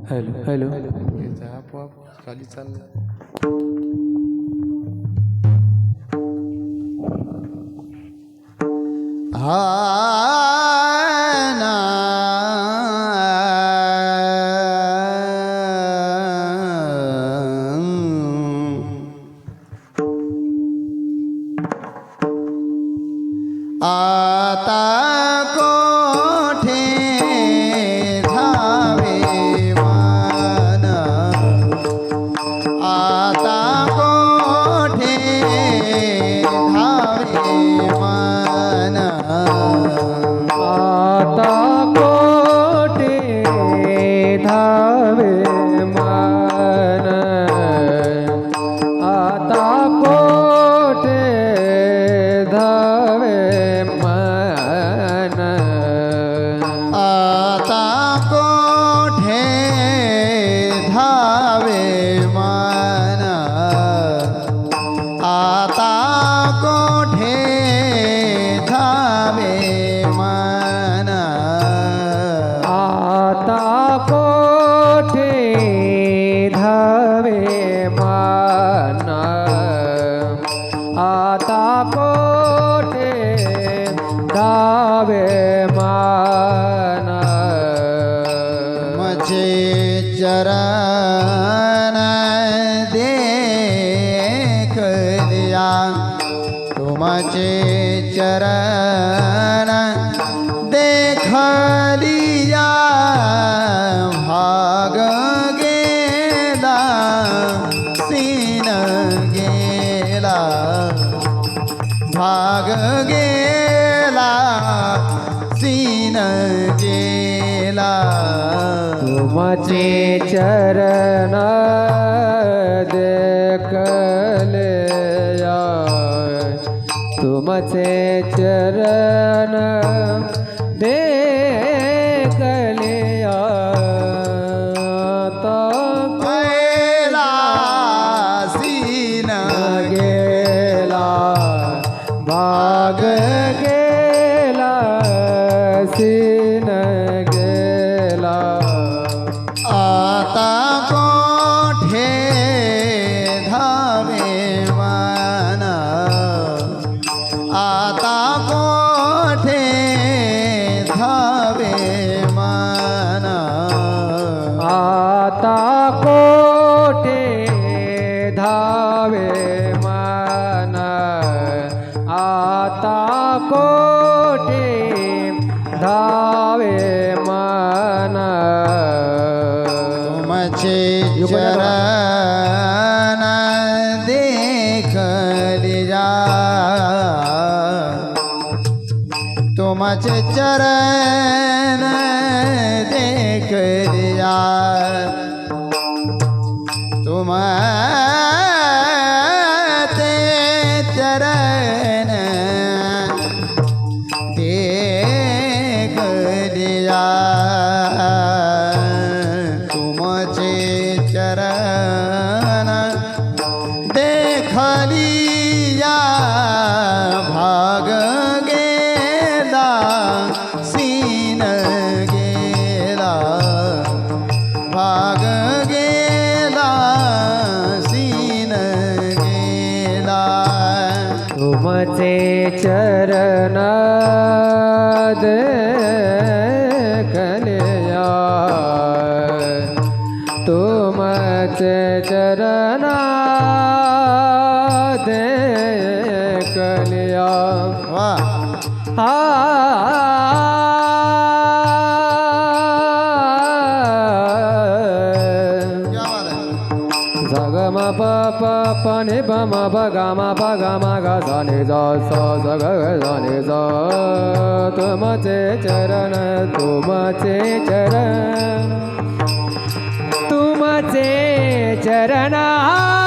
Hello hello याचा आपोआप खाली चाललं हा ना मन मचे चरण देख दिया। तुमचे चरण देख लिया भाग गेला सीन गेला। भाग गेला सी न गेला तुमचे चरण देखले तुमचे चरण आता कोठे धावे मन? आता कोठे धावे मन? तुमचे चरण देख लिया तुमचे चरण आमचे चरणाद कन्या तुमचे चरण pa pa pa ni pa ma pa ga ma pa ga ma ga sa ni sa sa sa ga ga sa ni sa tu ma che charan tu ma तुमचे चरण तुमचे चरण तुमचे चरणा